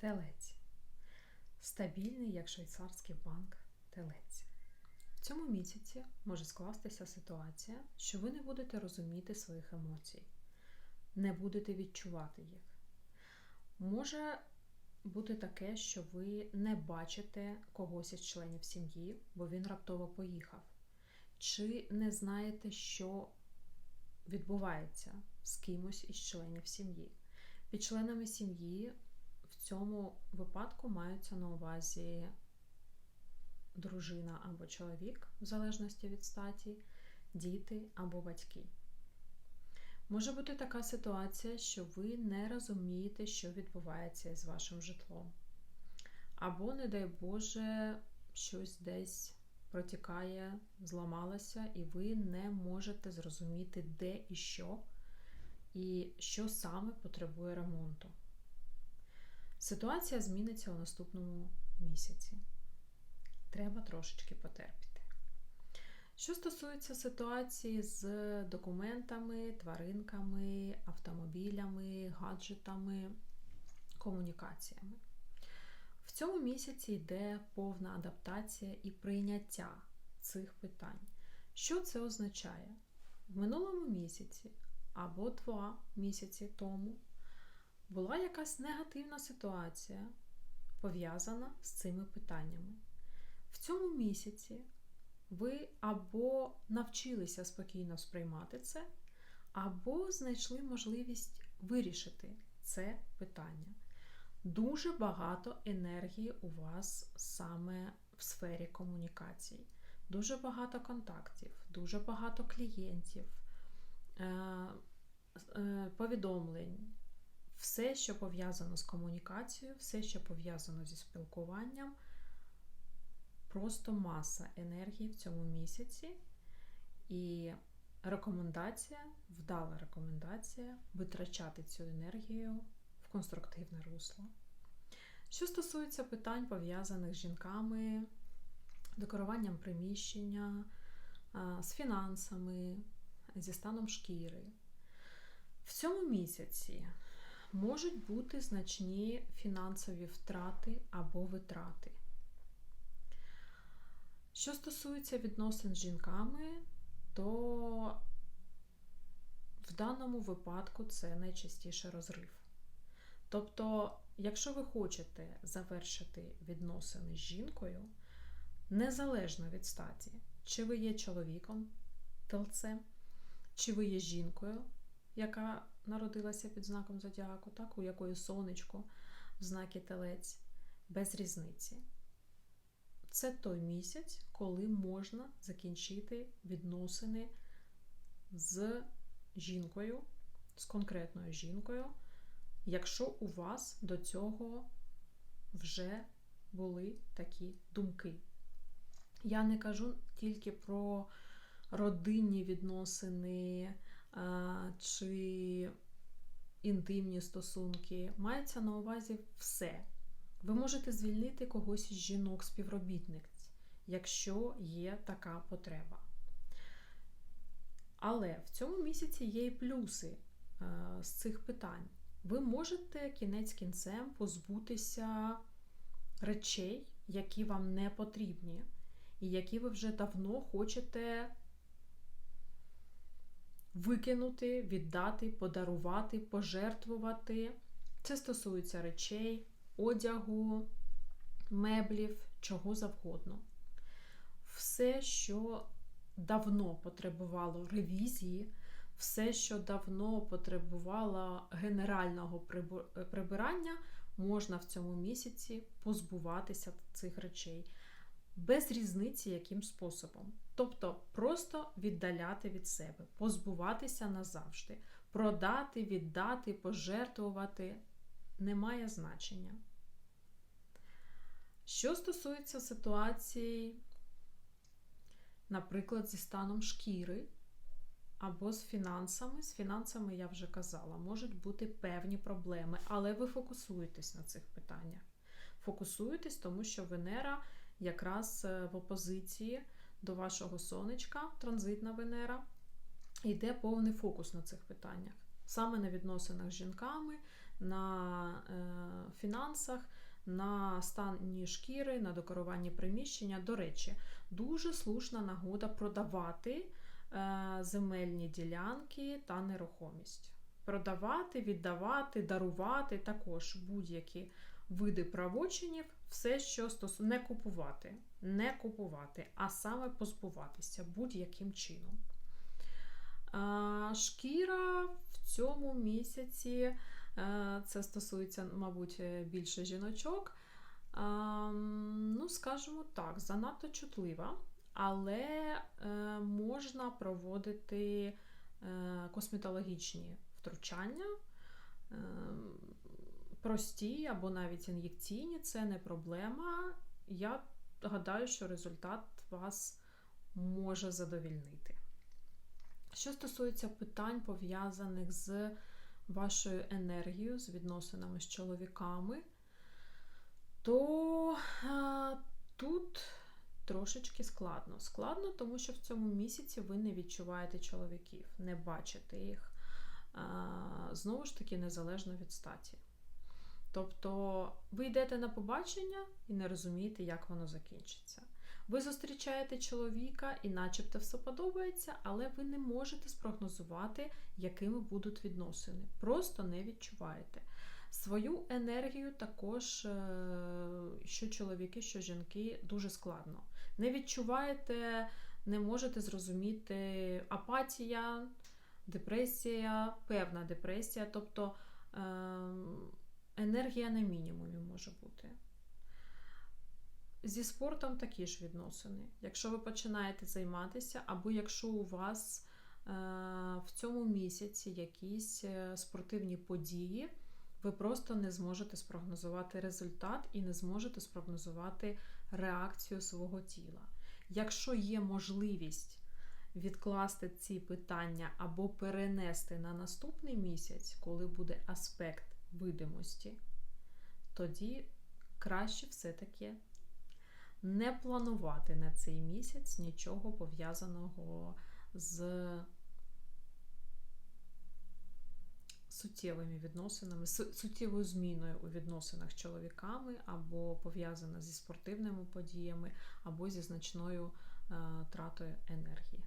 Телець. Стабільний, як швейцарський банк телець. В цьому місяці може скластися ситуація, що ви не будете розуміти своїх емоцій, не будете відчувати їх. Може бути таке, що ви не бачите когось із членів сім'ї, бо він раптово поїхав. Чи не знаєте, що відбувається з кимось із членів сім'ї. Під членами сім'ї цьому випадку маються на увазі дружина або чоловік, в залежності від статі, діти або батьки. Може бути така ситуація, що ви не розумієте, що відбувається з вашим житлом. Або, не дай Боже, щось десь протікає, зламалося, і ви не можете зрозуміти, де і що, і що саме потребує ремонту. Ситуація зміниться у наступному місяці. Треба трошечки потерпіти. Що стосується ситуації з документами, тваринками, автомобілями, гаджетами, комунікаціями. В цьому місяці йде повна адаптація і прийняття цих питань. Що це означає? В минулому місяці або два місяці тому була якась негативна ситуація, пов'язана з цими питаннями. В цьому місяці ви або навчилися спокійно сприймати це, або знайшли можливість вирішити це питання. Дуже багато енергії у вас саме в сфері комунікацій, дуже багато контактів, дуже багато клієнтів, е, е, повідомлень, все, що пов'язано з комунікацією, все, що пов'язано зі спілкуванням, просто маса енергії в цьому місяці. І рекомендація, вдала рекомендація витрачати цю енергію в конструктивне русло. Що стосується питань, пов'язаних з жінками, декоруванням приміщення, з фінансами, зі станом шкіри, в цьому місяці можуть бути значні фінансові втрати або витрати. Що стосується відносин з жінками, то в даному випадку це найчастіше розрив. Тобто, якщо ви хочете завершити відносини з жінкою, незалежно від статі, чи ви є чоловіком телцем, чи ви є жінкою, яка народилася під знаком зодіаку, так, у якої сонечко в знакі телець, без різниці. Це той місяць, коли можна закінчити відносини з жінкою, з конкретною жінкою якщо у вас до цього вже були такі думки. Я не кажу тільки про родинні відносини чи інтимні стосунки. Мається на увазі все. Ви можете звільнити когось із жінок, співробітниць, якщо є така потреба. Але в цьому місяці є і плюси з цих питань ви можете кінець кінцем позбутися речей, які вам не потрібні, і які ви вже давно хочете викинути, віддати, подарувати, пожертвувати. Це стосується речей, одягу, меблів, чого завгодно. Все, що давно потребувало ревізії, все, що давно потребувало генерального прибирання, можна в цьому місяці позбуватися цих речей. Без різниці, яким способом. Тобто просто віддаляти від себе, позбуватися назавжди, продати, віддати, пожертвувати немає значення. Що стосується ситуації, наприклад, зі станом шкіри, або з фінансами. З фінансами я вже казала, можуть бути певні проблеми, але ви фокусуєтесь на цих питаннях. Фокусуєтесь, тому що Венера якраз е, в опозиції до вашого сонечка, транзитна Венера, йде повний фокус на цих питаннях. Саме на відносинах з жінками, на е, фінансах, на стані шкіри, на декоруванні приміщення. До речі, дуже слушна нагода продавати е, земельні ділянки та нерухомість. Продавати, віддавати, дарувати також будь-які види правочинів, все, що стосується не купувати, не купувати, а саме позбуватися будь-яким чином. Шкіра в цьому місяці, е, це стосується, мабуть, більше жіночок. Ну, скажімо так, занадто чутлива, але е, можна проводити е, косметологічні втручання. Прості або навіть ін'єкційні це не проблема. Я гадаю, що результат вас може задовільнити. Що стосується питань, пов'язаних з вашою енергією, з відносинами з чоловіками, то а, тут трошечки складно. Складно, тому що в цьому місяці ви не відчуваєте чоловіків, не бачите їх. А, знову ж таки, незалежно від статі. Тобто ви йдете на побачення і не розумієте, як воно закінчиться. Ви зустрічаєте чоловіка і начебто все подобається, але ви не можете спрогнозувати, якими будуть відносини. Просто не відчуваєте. Свою енергію також, що чоловіки, що жінки, дуже складно. Не відчуваєте, не можете зрозуміти апатія, депресія, певна депресія. тобто енергія на мінімумі може бути. Зі спортом такі ж відносини. Якщо ви починаєте займатися, або якщо у вас е, в цьому місяці якісь е, спортивні події, ви просто не зможете спрогнозувати результат і не зможете спрогнозувати реакцію свого тіла. Якщо є можливість відкласти ці питання або перенести на наступний місяць, коли буде аспект видимості, тоді краще все-таки не планувати на цей місяць нічого пов'язаного з суттєвими відносинами, суттєвою зміною у відносинах з чоловіками, або пов'язана зі спортивними подіями, або зі значною е, тратою енергії.